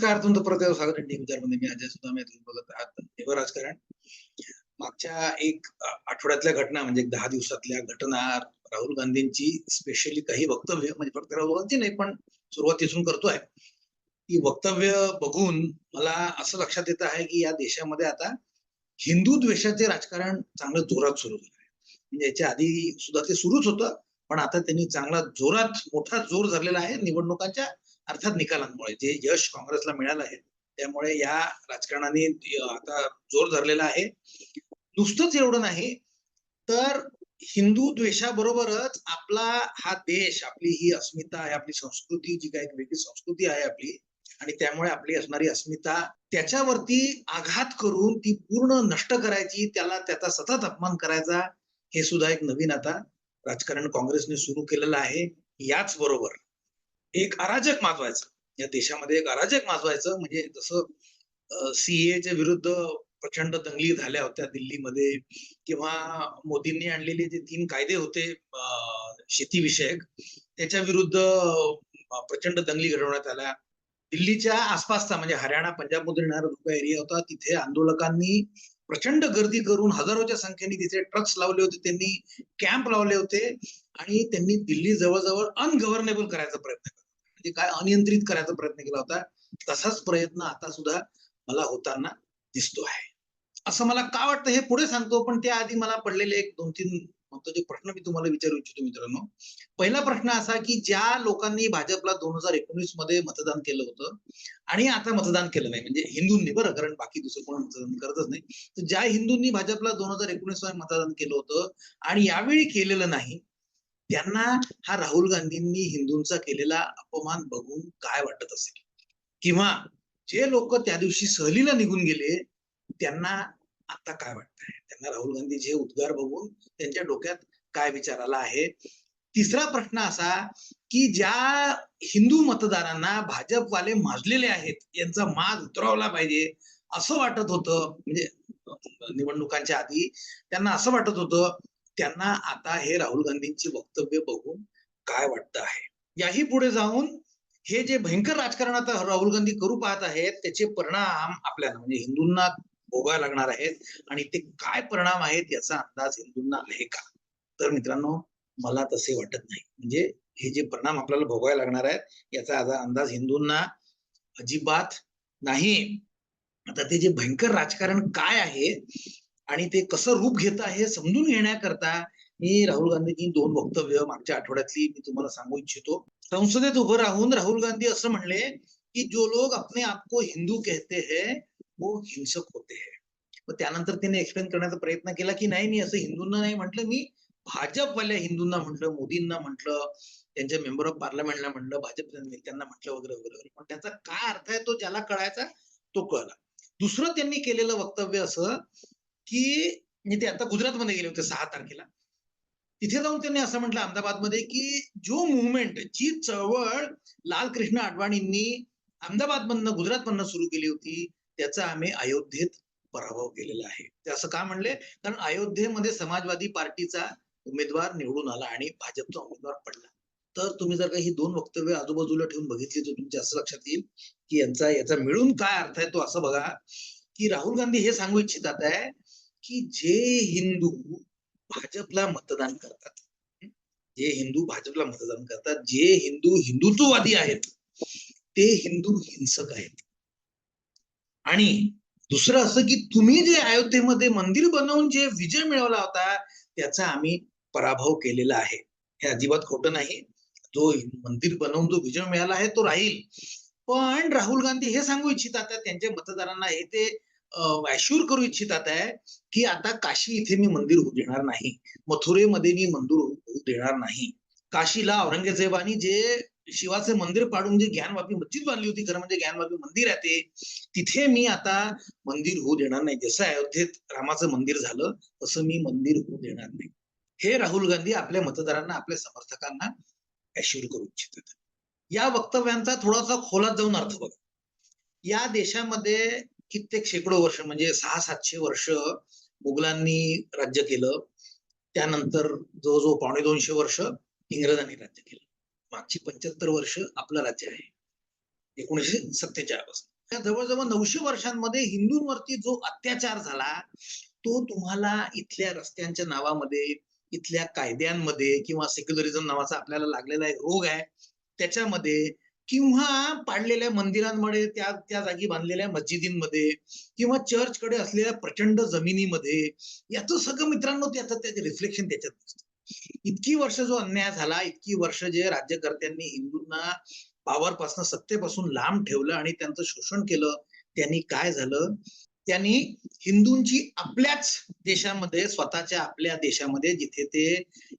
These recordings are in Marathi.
नमस्कार तुमचं परत स्वागत आहे विचारमध्ये म्हणजे मी अजय सुद्धा मी तुम्ही बघत आहात. देव राजकारण. मागच्या एक आठवड्यातल्या घटना म्हणजे दहा दिवसातल्या घटना राहुल गांधींची स्पेशली काही वक्तव्य म्हणजे फक्त राहुल गांधी नाही पण सुरुवातीपासून करतोय. ती वक्तव्य बघून मला असं लक्षात येत आहे की या देशामध्ये आता हिंदू द्वेषाचे राजकारण चांगलं जोरात सुरू झालं आहे म्हणजे याच्या आधी सुद्धा ते सुरूच होतं पण आता त्यांनी चांगला जोरात मोठा जोर झालेला आहे निवडणुकांच्या. अर्थात निकालांमुळे जे यश काँग्रेसला मिळालं आहे त्यामुळे या राजकारणाने आता जोर धरलेला आहे. नुसतंच एवढं नाही तर हिंदू द्वेषाबरोबरच आपला हा देश आपली ही अस्मिता आहे आपली संस्कृती जी काही वेगळी संस्कृती आहे आपली आणि त्यामुळे आपली असणारी अस्मिता त्याच्यावरती आघात करून ती पूर्ण नष्ट करायची त्याला त्याचा सतत अपमान करायचा हे सुद्धा एक नवीन आता राजकारण काँग्रेसने सुरू केलेलं आहे. याच बरोबर एक अराजक माजवायचं. या देशामध्ये एक अराजक माजवायचं म्हणजे जसं सीएच्या विरुद्ध प्रचंड दंगली झाल्या होत्या दिल्लीमध्ये किंवा मोदींनी आणलेले जे तीन कायदे होते शेतीविषयक त्याच्या विरुद्ध प्रचंड दंगली घडवण्यात आल्या. दिल्लीच्या आसपासचा म्हणजे हरियाणा पंजाबमध्ये येणारा धोका एरिया होता. तिथे आंदोलकांनी प्रचंड गर्दी करून हजारोच्या संख्येने तिथे ट्रक्स लावले होते. त्यांनी कॅम्प लावले होते आणि त्यांनी दिल्ली जवळजवळ अनगव्हर्नेबल करायचा प्रयत्न केला म्हणजे काय अनियंत्रित करायचा प्रयत्न केला होता तसाच प्रयत्न आता सुद्धा मला होताना दिसतो आहे. असं मला का वाटतं हे पुढे सांगतो पण त्याआधी मला पडलेले एक दोन तीन महत्त्वाचे प्रश्न मी तुम्हाला विचारू इच्छितो मित्रांनो. पहिला प्रश्न असा की ज्या लोकांनी भाजपला दोन हजार एकोणीसमध्ये मतदान केलं होतं आणि आता मतदान केलं नाही म्हणजे हिंदूंनी बरं कारण बाकी दुसरं कोण मतदान करतच नाही. तर ज्या हिंदूंनी भाजपला दोन हजार एकोणीसमध्ये मतदान केलं होतं आणि यावेळी केलेलं नाही त्यांना हा राहुल गांधींनी हिंदूंचा केलेला अपमान बघून काय वाटत असेल? किंवा जे लोक त्या दिवशी सहलीला निघून गेले त्यांना आता काय वाटतंय? त्यांना राहुल गांधीचे जे उद्गार बघून त्यांच्या डोक्यात काय विचार आला आहे? तिसरा प्रश्न असा की ज्या हिंदू मतदारांना भाजपवाले माजलेले आहेत यांचा माज उतरवला पाहिजे असं वाटत होतं म्हणजे निवडणुकांच्या आधी त्यांना असं वाटत होतं त्यांना आता हे राहुल गांधींची वक्तव्य बघून काय वाटतं आहे? याही पुढे जाऊन हे जे भयंकर राजकारण आता राहुल गांधी करू पाहत आहेत त्याचे परिणाम आपल्याला म्हणजे हिंदूंना भोगायला लागणार आहेत आणि ते काय परिणाम आहेत याचा अंदाज हिंदूंना आहे का? तर मित्रांनो मला तसे वाटत नाही. म्हणजे हे जे परिणाम आपल्याला भोगायला लागणार आहेत याचा आता अंदाज हिंदूंना अजिबात नाही. आता ते जे भयंकर राजकारण काय आहे आणि ते कसं रूप घेत आहे हे समजून घेण्याकरता मी राहुल गांधीची दोन वक्तव्य मागच्या आठवड्यातली मी तुम्हाला सांगू इच्छितो. संसदेत उभं राहून राहुल गांधी असं म्हणले की जो लोग अपने आप को हिंदू कहते हैं वो हिंसक होते हैं. मग त्यानंतर त्याने एक्सप्लेन करण्याचा प्रयत्न केला की नाही मी असं हिंदूंना नाही म्हटलं मी भाजपवाल्या हिंदूंना म्हटलं मोदींना म्हटलं त्यांच्या मेंबर ऑफ पार्लमेंटला म्हटलं भाजप नेत्यांना म्हटलं वगैरे वगैरे वगैरे. पण त्याचा काय अर्थ आहे तो ज्याला कळायचा तो कळला. दुसरं त्यांनी केलेलं वक्तव्य असं की मी ते आता गुजरातमध्ये गेले होते सहा तारखेला. तिथे जाऊन त्यांनी असं म्हटलं अहमदाबादमध्ये की जो मुवमेंट जी चळवळ लाल कृष्ण अडवाणींनी अहमदाबाद मधनं सुरू केली होती त्याचा आम्ही अयोध्येत पराभव केलेला आहे. ते असं का म्हणले? कारण अयोध्येमध्ये समाजवादी पार्टीचा उमेदवार निवडून आला आणि भाजपचा उमेदवार पडला. तर तुम्ही जर का ही दोन वक्तव्य आजूबाजूला ठेवून बघितली तर तुमच्या असं लक्षात येईल की यांचा याचा मिळून काय अर्थ आहे तो असं बघा. की राहुल गांधी हे सांगू इच्छितात आहे की जे हिंदू भाजपला मतदान करतात. जे हिंदू भाजपला मतदान करतात जे हिंदू हिंदुत्ववादी आहेत ते हिंदू हिंसक आहेत. आणि दुसरं असं की तुम्ही जे अयोध्येमध्ये मंदिर बनवून जे विजय मिळवला होता त्याचा आम्ही पराभव केलेला आहे. हे अजिबात खोटं नाही. जो मंदिर बनवून जो विजय मिळाला आहे तो राहील. पण राहुल गांधी हे सांगू इच्छितात त्यांच्या मतदारांना हे ते ऍश्युअर करू इच्छितात आहे की आता काशी इथे मी मंदिर होऊ देणार नाही. मथुरेमध्ये मी मंदिर होऊ देणार नाही. काशीला औरंगजेबानी जे शिवाचे मंदिर पाडून जे ज्ञानवापी मस्जिद बांधली होती खरं म्हणजे ज्ञानवापी मंदिर आहे ते तिथे मी आता मंदिर होऊ देणार नाही. जसं अयोध्येत रामाचं मंदिर झालं तसं मी मंदिर होऊ देणार नाही. हे राहुल गांधी आपल्या मतदारांना आपल्या समर्थकांना ऍश्युअर करू इच्छितात या वक्तव्यांचा थोडासा खोलात जाऊन अर्थ बघा. या देशामध्ये कित्येक शेकडो वर्ष म्हणजे सहा सातशे वर्ष मुघलांनी राज्य केलं. त्यानंतर जवळजवळ पावणे दोनशे वर्ष इंग्रजांनी राज्य केलं. मागची पंच्याहत्तर वर्ष आपलं राज्य आहे. एकोणीसशे सत्तेचाळपासून. त्या जवळजवळ नऊशे वर्षांमध्ये हिंदूंवरती जो अत्याचार झाला तो तुम्हाला इथल्या रस्त्यांच्या नावामध्ये इथल्या कायद्यांमध्ये किंवा सेक्युलरिझम नावाचा आपल्याला लागलेला एक रोग आहे त्याच्यामध्ये किंवा पाडलेल्या मंदिरांमध्ये त्या त्या जागी बांधलेल्या मस्जिदींमध्ये किंवा चर्चकडे असलेल्या प्रचंड जमिनीमध्ये याचं सगळं मित्रांनो त्याचं त्याचे रिफ्लेक्शन त्याच्यात दिसतं. इतकी वर्ष जो अन्याय झाला इतकी वर्ष जे राज्यकर्त्यांनी हिंदूंना पावरपासून सत्तेपासून लांब ठेवलं आणि त्यांचं शोषण केलं त्यांनी काय झालं? त्यांनी हिंदूंची आपल्याच देशामध्ये स्वतःच्या आपल्या देशामध्ये जिथे ते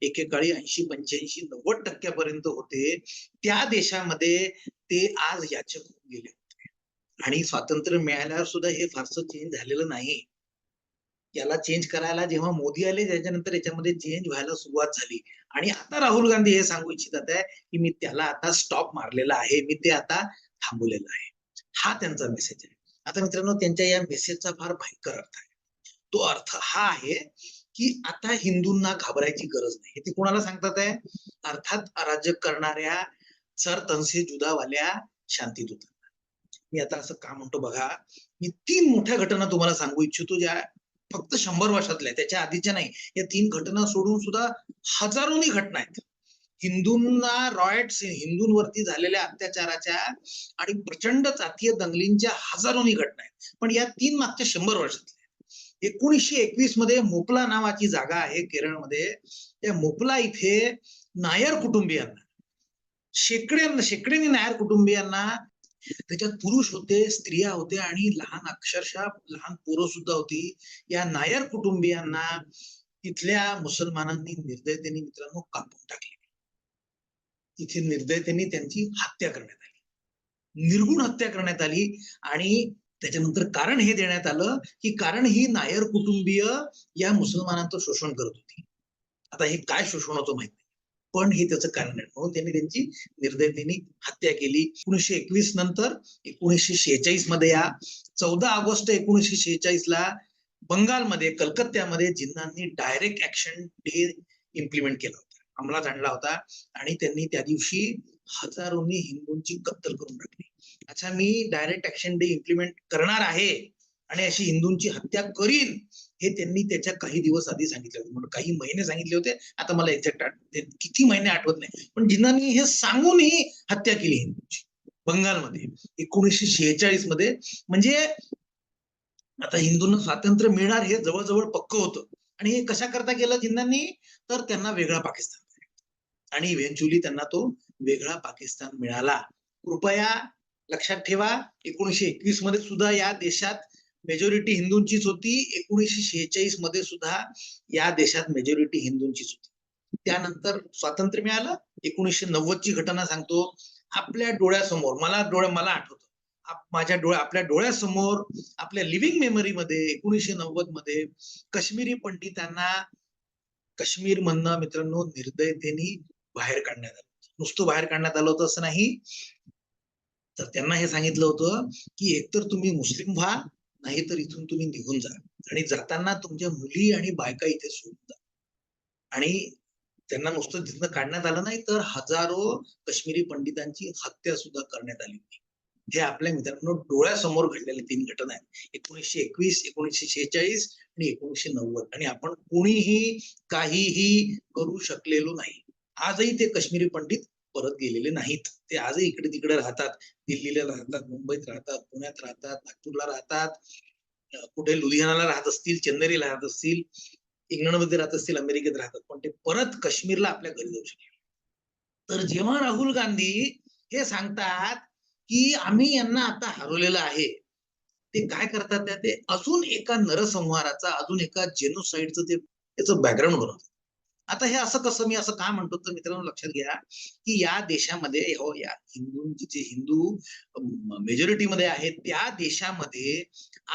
एकेकाळी ऐंशी पंच्याऐंशी नव्वद टक्क्यापर्यंत होते त्या देशामध्ये ते आज याचक होऊन गेले होते. आणि स्वातंत्र्य मिळाल्यावर सुद्धा हे फारसं चेंज झालेलं नाही याला चेंज करायला जेव्हा मोदी आले त्याच्यानंतर याच्यामध्ये चेंज व्हायला सुरुवात झाली. आणि आता राहुल गांधी हे सांगू इच्छितात आहे की मी त्याला आता स्टॉप मारलेला आहे मी ते आता थांबवलेलं आहे. हा त्यांचा मेसेज आहे. आता मित्रांनो त्यांच्या या मेसेजचा फार भयंकर अर्थ आहे. तो अर्थ हा आहे की आता हिंदूंना घाबरायची गरज नाही. हे ते कोणाला सांगतात आहे? अर्थात अराजक करणाऱ्या सर तनसे जुदावाल्या शांतीदूतांना. मी आता असं का म्हणतो बघा? मी तीन मोठ्या घटना तुम्हाला सांगू इच्छितो ज्या फक्त शंभर वर्षातल्या त्याच्या आधीच्या नाही. या तीन घटना सोडून सुद्धा हजारोनी घटना आहेत. हिंदूंना रॉयट्स हिंदूंवरती झालेल्या अत्याचाराच्या आणि प्रचंड जातीय दंगलींच्या हजारोनी घटना आहेत. पण या तीन मागच्या शंभर वर्षातल्या एकोणीसशे एकवीसमध्ये मोपला नावाची जागा आहे केरळमध्ये. त्या मोपला इथे नायर कुटुंबियांना शेकड्यांना शेकड्यांनी नायर कुटुंबियांना त्याच्यात पुरुष होते स्त्रिया होत्या आणि लहान अक्षरशः लहान पोरं सुद्धा होती. या नायर कुटुंबियांना तिथल्या मुसलमानांनी निर्दयतेने मित्रांनो कापून टाकले. इथे निर्दयतेने त्यांची हत्या करण्यात आली. निर्गुण हत्या करण्यात आली आणि त्याच्यानंतर कारण हे देण्यात आलं की कारण ही नायर कुटुंबीय या मुसलमानांचं शोषण करत होती. आता हे काय शोषण होतं माहीत नाही. पण हे त्याचं कारण आहे. म्हणून त्यांनी त्यांची निर्दयतेने हत्या केली. एकोणीसशे एकवीस नंतर एकोणीसशे शेहेचाळीसमध्ये या चौदा ऑगस्ट एकोणीसशे शेहेचाळीस ला बंगालमध्ये कलकत्त्यामध्ये जिन्नांनी डायरेक्ट ऍक्शन डे इम्प्लिमेंट केलं अंमलात आणला होता आणि त्यांनी त्या दिवशी हजारोनी हिंदूंची कत्तल करून टाकली. अच्छा मी डायरेक्ट ऍक्शन डे इम्प्लिमेंट करणार आहे आणि अशी हिंदूंची हत्या करीन हे त्यांनी त्याच्या काही दिवस आधी सांगितले होते. म्हणून काही महिने सांगितले होते. आता मला एक्झॅक्ट किती महिने आठवत नाही. पण जिन्हांनी हे सांगूनही हत्या केली हिंदूंची. बंगालमध्ये एकोणीसशे शेहेचाळीसमध्ये. म्हणजे आता हिंदूंना स्वातंत्र्य मिळणार हे जवळजवळ पक्क होतं. आणि हे कशा करता केलं जिन्हांनी तर त्यांना वेगळा पाकिस्तान. आणि इव्हेंच्युअली त्यांना तो वेगळा पाकिस्तान मिळाला. कृपया लक्षात ठेवा एकोणीशे एकवीसमध्ये सुद्धा या देशात मेजॉरिटी हिंदूंचीच होती. एकोणीशे शेहेचाळीसमध्ये सुद्धा या देशात मेजॉरिटी हिंदूंचीच होती. त्यानंतर स्वातंत्र्य मिळालं. एकोणीशे नव्वद ची घटना सांगतो. आपल्या डोळ्यासमोर मला डोळ्या मला आठवतं. माझ्या डोळ्या आपल्या डोळ्यासमोर आपल्या लिव्हिंग मेमरीमध्ये एकोणीसशे नव्वदमध्ये काश्मीरी पंडितांना काश्मीर मधनं मित्रांनो निर्दयतेने बाहेर काढण्यात आलं नुसतं बाहेर काढण्यात आलं होतं असं नाही. तर त्यांना हे सांगितलं होतं की एकतर तुम्ही मुस्लिम व्हा नाही तर इथून तुम्ही निघून जा. आणि जाताना तुमच्या मुली आणि बायका इथे सोडून जा. आणि त्यांना नुसतं तिथनं काढण्यात आलं नाही तर हजारो काश्मीरी पंडितांची हत्या सुद्धा करण्यात आली होती. हे आपल्या मित्रांनो डोळ्यासमोर घडलेले तीन घटना आहेत. एकोणीसशे एकवीस एकोणीसशे शेहेचाळीस आणि एकोणीसशे नव्वद. आणि आपण कोणीही काहीही करू शकलेलो नाही. आजही ते काश्मीरी पंडित परत गेलेले नाहीत. ते आजही इकडे तिकडे राहतात. दिल्लीला राहतात मुंबईत राहतात पुण्यात राहतात नागपूरला राहतात. कुठे लुधियानाला राहत असतील चेन्नईला राहत असतील इंग्लंडमध्ये राहत असतील अमेरिकेत राहतात. पण ते परत काश्मीरला आपल्या घरी जाऊ शकले तर जेव्हा राहुल गांधी हे सांगतात की आम्ही यांना आता हरवलेलं आहे ते काय करतात ते अजून एका नरसंहाराचा अजून एका जेनोसाईडचं ते त्याचं बॅकग्राऊंड बनवतात. आता हे असं कसं मी असं काय म्हणतो तर मित्रांनो लक्षात घ्या की या देशामध्ये हो या हिंदूंची जे हिंदू मेजॉरिटीमध्ये आहेत त्या देशामध्ये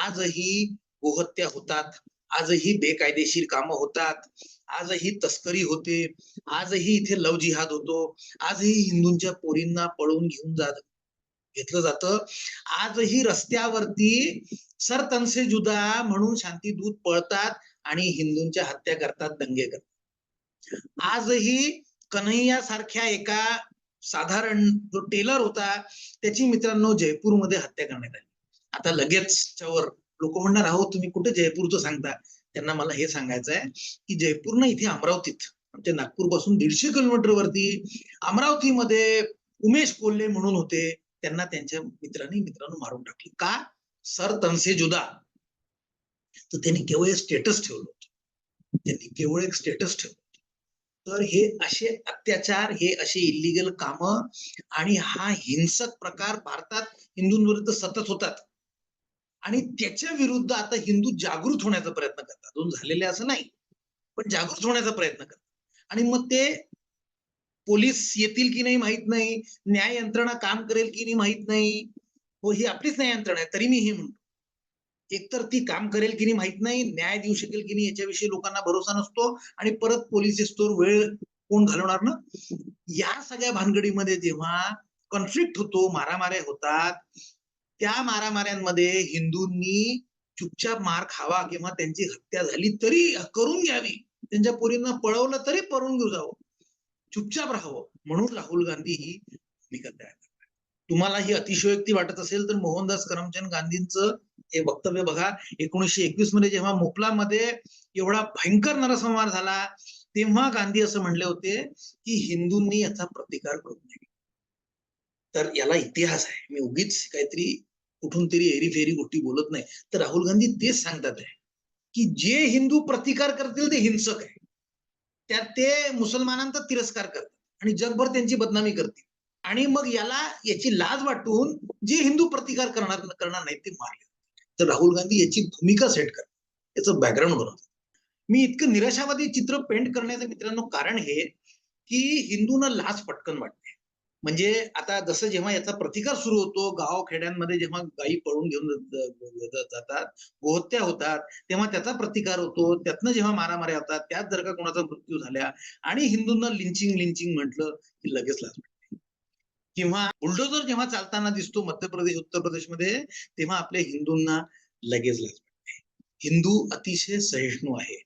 आजही गोहत्या होतात आजही बेकायदेशीर कामं होतात आजही तस्करी होते आजही इथे लव जिहाद होतो आजही हिंदूंच्या पोरींना पळवून घेऊन जात घेतलं जातं. आजही रस्त्यावरती सर तनसे जुदा म्हणून शांती दूत पळतात आणि हिंदूंच्या हत्या करतात दंगे करतात. आजही कन्हैया सारख्या एका साधारण जो टेलर होता त्याची मित्रांनो जयपूरमध्ये हत्या करण्यात आली. आता लगेच वर लोक म्हणणार आहोत तुम्ही कुठे जयपूरचं सांगता? त्यांना मला हे सांगायचं आहे की जयपूर ना इथे अमरावतीत आमच्या नागपूरपासून दीडशे किलोमीटर वरती अमरावतीमध्ये उमेश कोल्हे म्हणून होते. त्यांना त्यांच्या मित्रांनी मित्रांनो मारून टाकले. का? सर तनसे जुदा. तर त्यांनी केवळ एक स्टेटस ठेवलं होतं. त्यांनी केवळ एक स्टेटस ठेवलं. तर हे असे अत्याचार हे असे इलिगल काम आणि हा हिंसक प्रकार भारतात हिंदूंविरुद्ध सतत होतात. आणि त्याच्या विरुद्ध आता हिंदू जागृत होण्याचा प्रयत्न करतात. अजून झालेले असं नाही पण जागृत होण्याचा प्रयत्न करतात. आणि मग ते पोलीस येतील की नाही माहीत नाही न्याय यंत्रणा काम करेल की नाही माहीत नाही हो ही आपलीच न्याय यंत्रणा आहे तरी मी हे म्हणतो. एकतर ती काम करेल की नाही माहीत नाही न्याय देऊ शकेल की नाही याच्याविषयी लोकांना भरोसा नसतो आणि परत पोलीस स्टोर वेळ कोण घालवणार ना? या सगळ्या भानगडीमध्ये जेव्हा कॉन्फ्लिक्ट होतो मारामाऱ्या होतात त्या मारामाऱ्यांमध्ये हिंदूंनी चुपचाप मार खावा किंवा त्यांची हत्या झाली तरी करून घ्यावी. त्यांच्या पोरींना पळवलं तरी पळून घेऊ जावं. चुपचाप राहावं. म्हणून राहुल गांधी ही भूमिका तयार करतात. तुम्हाला ही अतिशयोक्ती वाटत असेल तर मोहनदास करमचंद गांधींचं हे वक्तव्य बघा. एकोणीसशे एकवीसमध्ये जेव्हा मोपलामध्ये एवढा भयंकर नरसंहार झाला तेव्हा गांधी असं म्हणले होते की हिंदूंनी याचा प्रतिकार करू नये. तर याला इतिहास आहे. मी उगीच काहीतरी कुठून तरी एरी फेरी गोष्टी बोलत नाही. तर राहुल गांधी तेच सांगतात आहे की जे हिंदू प्रतिकार करतील ते हिंसक आहे. त्यात ते मुसलमानांचा तिरस्कार करतात आणि जगभर त्यांची बदनामी करतील. आणि मग याला याची लाज वाटून जे हिंदू प्रतिकार करणार करणार नाहीत ते मारले. तर राहुल गांधी याची भूमिका सेट करतात. याचं बॅकग्राऊंड बनवतात. मी इतकं निराशावादी चित्र पेंट करण्याचं मित्रांनो कारण हे की हिंदूंना लाच पटकन वाटते. म्हणजे आता जसं जेव्हा याचा प्रतिकार सुरू होतो गाव खेड्यांमध्ये जेव्हा गायी पळून घेऊन जातात गोहत्या होतात तेव्हा त्याचा प्रतिकार होतो त्यातनं जेव्हा मारामाऱ्या होतात त्यात जर का कोणाचा मृत्यू झाल्या आणि हिंदूंना लिंचिंग लिंचिंग म्हटलं की लगेच लाज वाटते. किंवा बुलडोजर जेव्हा चालताना दिसतो मध्य प्रदेश उत्तर प्रदेशमध्ये तेव्हा आपल्या हिंदूंना लगेच लाज वाटते. हिंदू अतिशय सहिष्णू आहे.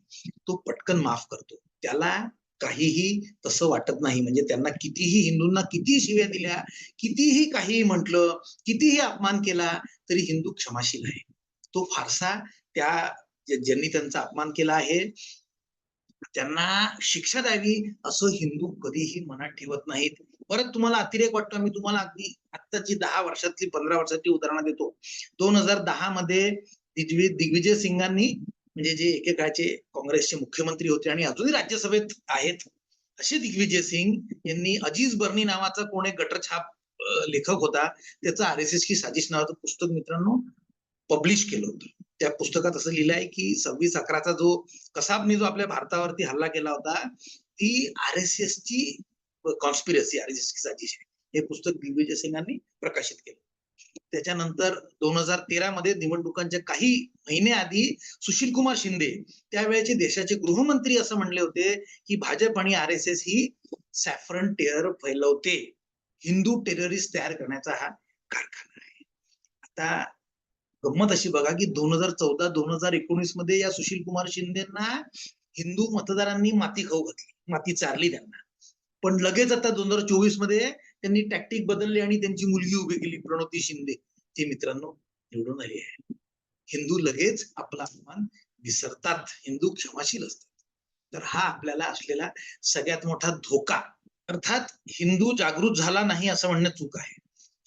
तो पटकन माफ करतो. त्याला काहीही तसं वाटत नाही. म्हणजे त्यांना कितीही हिंदूंना किती शिव्या दिल्या कितीही काही म्हटलं कितीही अपमान केला तरी हिंदू क्षमाशील आहे. तो फारसा त्या ज्यांनी त्यांचा अपमान केला आहे त्यांना शिक्षा द्यावी असं हिंदू कधीही मनात ठेवत नाहीत. परत तुम्हाला अतिरेक वाटतो मी तुम्हाला अगदी आत्ताची दहा वर्षातली पंधरा वर्षाची उदाहरणं देतो. दोन हजार दहा मध्ये दिग्विजय सिंगांनी म्हणजे जे एकेकाळचे काँग्रेसचे मुख्यमंत्री होते आणि अजूनही राज्यसभेत आहेत असे दिग्विजय सिंग यांनी अजीज बर्नी नावाचा कोण एक गटरछाप लेखक होता. त्याचं आर एस एस की साजिश नावाचं पुस्तक मित्रांनो पब्लिश केलं होतं. त्या पुस्तकात असं लिहिलं आहे की सव्वीस अकराचा जो कसाबनी जो आपल्या भारतावरती हल्ला केला होता ती आर एस एस ची कॉन्स्पिरसी आर एस एस साजिश हे पुस्तक दिग्विजय सिंगांनी प्रकाशित केलं. त्याच्यानंतर दोन हजार तेरा मध्ये निवडणुकांच्या काही महिने आधी सुशील कुमार शिंदे त्यावेळेचे देशाचे गृहमंत्री असं म्हणले होते की भाजप आणि आर एस एस ही सॅफरन टेअर फैलवते. हिंदू टेररिस्ट तयार करण्याचा हा कारखाना आहे. आता गंमत अशी बघा की दोन हजार चौदा दोन हजार एकोणीसमध्ये या सुशील कुमार शिंदेना हिंदू मतदारांनी माती खाऊ घातली माती चारली त्यांना. पण लगेच आता दोन हजार चोवीसमध्ये त्यांनी टॅक्टिक बदलली आणि त्यांची मुलगी उभी केली प्रणोती शिंदे. ती मित्रांनो निवडून आली आहे. हिंदू लगेच आपला अपमान विसरतात. हिंदू क्षमाशील असतात. तर हा आपल्याला असलेला सगळ्यात मोठा धोका. अर्थात हिंदू जागृत झाला नाही असं म्हणणं चूक आहे.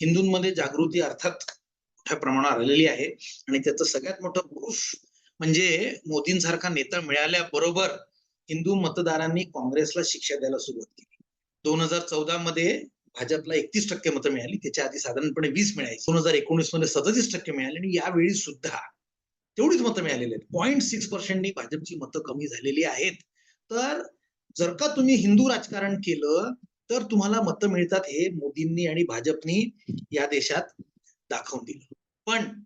हिंदूंमध्ये जागृती अर्थात मोठ्या प्रमाणावर आलेली आहे. आणि त्याचं सगळ्यात मोठं प्रूफ म्हणजे मोदींसारखा नेता मिळाल्याबरोबर हिंदू मतदारांनी काँग्रेसला शिक्षा द्यायला सुरुवात केली. दोन हजार चौदा मध्ये भाजपला एकतीस टक्के मतं मिळाली. त्याच्या आधी साधारणपणे वीस मिळायची. दोन हजार एकोणीसमध्ये सदतीस टक्के मिळाले आणि यावेळी सुद्धा तेवढीच मतं मिळालेली आहेत. पॉईंट सिक्स पर्सेंटनी भाजपची मतं कमी झालेली आहेत. तर जर का तुम्ही हिंदू राजकारण केलं तर तुम्हाला मतं मिळतात हे मोदींनी आणि भाजपनी या देशात दाखवून दिलं. पण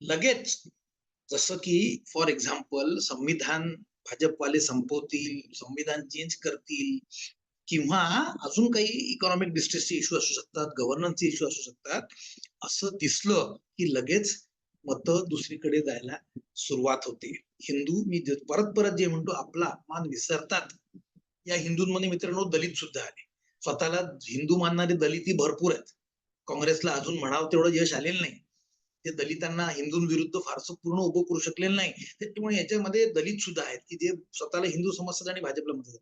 लगेच जसं की फॉर एक्झाम्पल संविधान भाजपवाले संपवतील संविधान चेंज करतील किंवा अजून काही इकॉनॉमिक डिस्ट्रेसचे इश्यू असू शकतात गव्हर्नन्सचे इश्यू असू शकतात असं दिसलं की लगेच मत दुसरीकडे जायला सुरुवात होते. हिंदू मी परत परत जे म्हणतो आपला अपमान विसरतात. या हिंदूंमध्ये मित्रांनो दलित सुद्धा आले. स्वतःला हिंदू मानणारे ही भरपूर आहेत. काँग्रेसला अजून म्हणावं तेवढं यश आलेलं नाही. ते दलितांना हिंदूंविरुद्ध फारसं पूर्ण उभं करू शकलेलं नाही. त्याच्यामुळे याच्यामध्ये दलित सुद्धा आहेत की जे स्वतःला हिंदू समजतात आणि भाजपला मदत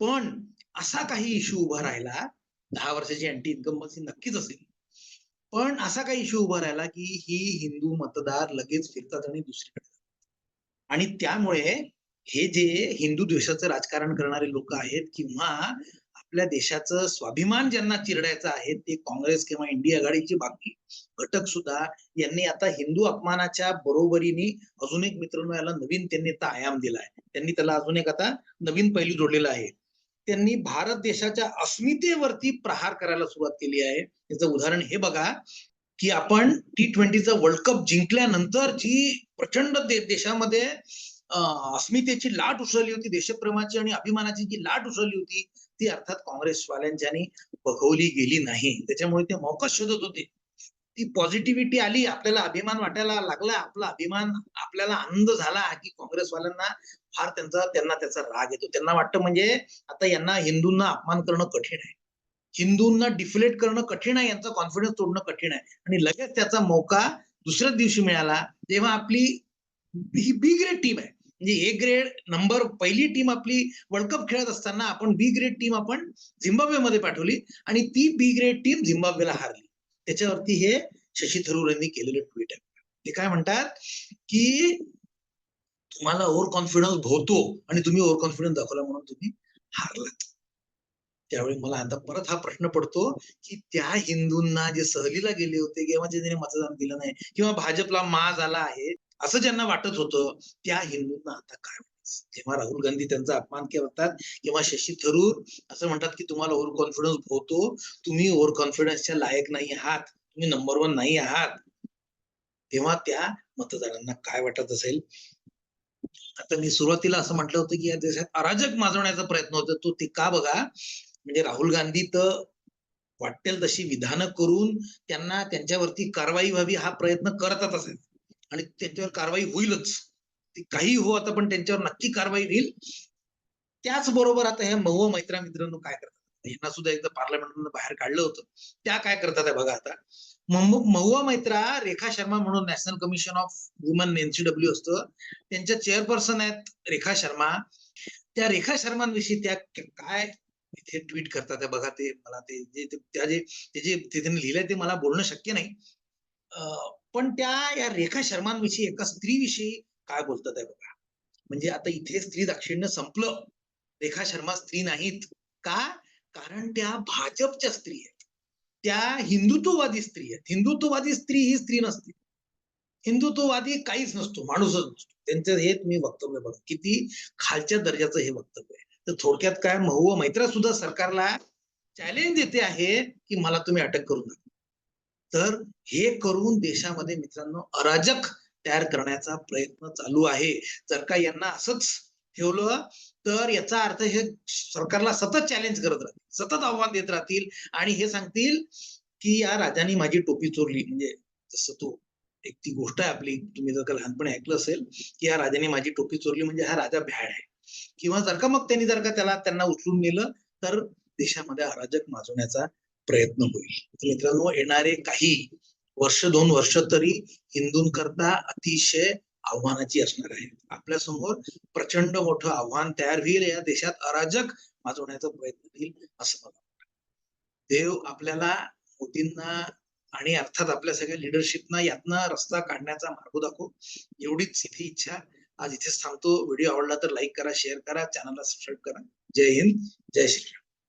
पण असा काही इश्यू उभा राहिला दहा वर्षाची अँटी इन्कम्बन्सी नक्कीच असेल. पण असा काही इश्यू उभा राहिला की ही हिंदू मतदार लगेच फिरतात आणि दुसरीकडे आणि त्यामुळे हे जे हिंदू द्वेषाचं राजकारण करणारे लोक आहेत किंवा आपल्या देशाचं स्वाभिमान ज्यांना चिरडायचं आहे ते काँग्रेस किंवा इंडिया आघाडीचे बाकी घटक सुद्धा यांनी आता हिंदू अपमानाच्या बरोबरीने अजून एक मित्रांनो याला नवीन त्यांनी आता आयाम दिलाय. त्यांनी त्याला अजून एक आता नवीन पैलू जोडलेला आहे. त्यांनी भारत देशाच्या अस्मितेवरती प्रहार करायला सुरुवात केली आहे. त्याचं उदाहरण हे बघा की आपण टी ट्वेंटीचा वर्ल्ड कप जिंकल्यानंतर जी प्रचंड दे- देशामध्ये अस्मितेची लाट उसळली होती. देशप्रेमाची आणि अभिमानाची जी लाट उसळली होती ती अर्थात काँग्रेसवाल्यांच्यानी बघवली गेली नाही. त्याच्यामुळे ते मौका शोधत होते. ती पॉझिटिव्हिटी आली आपल्याला अभिमान वाटायला लागला आपला अभिमान आपल्याला आनंद झाला की काँग्रेसवाल्यांना फार त्यांचा त्यांना त्याचा राग येतो. त्यांना वाटतं म्हणजे आता यांना हिंदूंना अपमान करणं कठीण आहे. हिंदूंना डिफ्लेट करणं कठीण आहे यांचा कॉन्फिडन्स तोडणं कठीण आहे. आणि लगेच त्याचा मौका दुसऱ्याच दिवशी मिळाला तेव्हा आपली ही बी ग्रेड टीम आहे. म्हणजे ए ग्रेड नंबर पहिली टीम आपली वर्ल्ड कप खेळत असताना आपण बी ग्रेड टीम आपण झिम्बाब्वेमध्ये पाठवली आणि ती बी ग्रेड टीम झिम्बाब्वेला हारली. त्याच्यावरती हे शशी थरूर यांनी केलेलं ट्विट आहे. ते काय म्हणतात? की तुम्हाला ओव्हर कॉन्फिडन्स होतो आणि तुम्ही ओव्हर कॉन्फिडन्स दाखवला म्हणून तुम्ही हारलात. त्यावेळी मला आता परत हा प्रश्न पडतो की त्या हिंदूंना जे सहलीला गेले होते किंवा ज्यांनी मतदान दिलं नाही किंवा भाजपला मा झाला आहे असं ज्यांना वाटत होतं त्या हिंदूंना आता काय वाटायचं? जेव्हा राहुल गांधी त्यांचा अपमान करतात किंवा शशी थरूर असं म्हणतात की तुम्हाला ओव्हर कॉन्फिडन्स होतो तुम्ही ओव्हर कॉन्फिडन्सच्या लायक नाही आहात. तुम्ही नंबर वन नाही आहात. तेव्हा त्या मतदारांना काय वाटत असेल? आता मी सुरुवातीला असं म्हटलं होतं की या देशात अराजक माजवण्याचा प्रयत्न होतो. तो ते का बघा. म्हणजे राहुल गांधी तर वाटेल तशी विधानं करून त्यांना त्यांच्यावरती कारवाई व्हावी हा प्रयत्न करतच असेल. आणि त्यांच्यावर कारवाई होईलच. काही हो आता पण त्यांच्यावर नक्की कारवाई होईल. त्याचबरोबर आता हे महुआ मैत्रा मित्रांनो काय करतात? यांना सुद्धा एकदा पार्लमेंट बाहेर काढलं होतं. त्या काय करतात बघा आता. महुआ मैत्रा रेखा शर्मा म्हणून national commission of women NCW असतं. त्यांच्या चेअरपर्सन आहेत रेखा शर्मा. त्या रेखा शर्मांविषयी त्या काय इथे ट्विट करतात बघा ते मला ते जे त्या जे ते जे त्यांनी लिहिलंय ते मला बोलणं शक्य नाही. अं, पण त्या या रेखा शर्मांविषयी एका स्त्रीविषयी काय बोलतात आहे बघा. म्हणजे आता इथे स्त्री दाक्षिण्य संपलं. रेखा शर्मा स्त्री नाहीत. का? कारण त्या भाजपच्या स्त्री आहेत. त्या हिंदुत्ववादी स्त्री आहेत. हिंदुत्ववादी स्त्री ही स्त्री नसते. हिंदुत्ववादी काहीच नसतो. माणूसच नसतो. त्यांचं हे तुम्ही वक्तव्य बघा. किती खालच्या दर्जाचं हे वक्तव्य आहे. तर थोडक्यात काय? महू मैत्रा सुद्धा सरकारला चॅलेंज देते आहे की मला तुम्ही अटक करू नका. तर हे करून देशामध्ये मित्रांनो अराजक तयार करण्याचा प्रयत्न चालू आहे. जर का यांना असंच ठेवलं तर याचा अर्थ हे सरकारला सतत चॅलेंज करत राहतील सतत आव्हान देत राहतील आणि हे सांगतील की या राजाने माझी टोपी चोरली. म्हणजे जसं तो एक ती गोष्ट आहे आपली तुम्ही जर का लहानपणी ऐकलं असेल की या राजाने माझी टोपी चोरली म्हणजे हा राजा भ्याड आहे. किंवा जर का मग त्यांनी जर का त्याला त्यांना उचलून नेलं तर देशामध्ये अराजक माजवण्याचा प्रयत्न होईल. मित्रांनो येणारे काही वर्ष दोन वर्ष तरी हिंदूंकरता अतिशय आव्हानाची असणार आहे. आपल्यासमोर प्रचंड मोठं आव्हान तयार होईल या देशात अराजक माजवण्याचा प्रयत्न होईल असं मला देव आपल्याला मोदींना आणि अर्थात आपल्या सगळ्या लिडरशिपना यातनं रस्ता काढण्याचा मार्ग दाखव एवढीच इथे इच्छा. आज इथेच थांबतो. व्हिडिओ आवडला तर लाईक करा शेअर करा चॅनलला सबस्क्राईब करा. जय हिंद जय श्रीराम.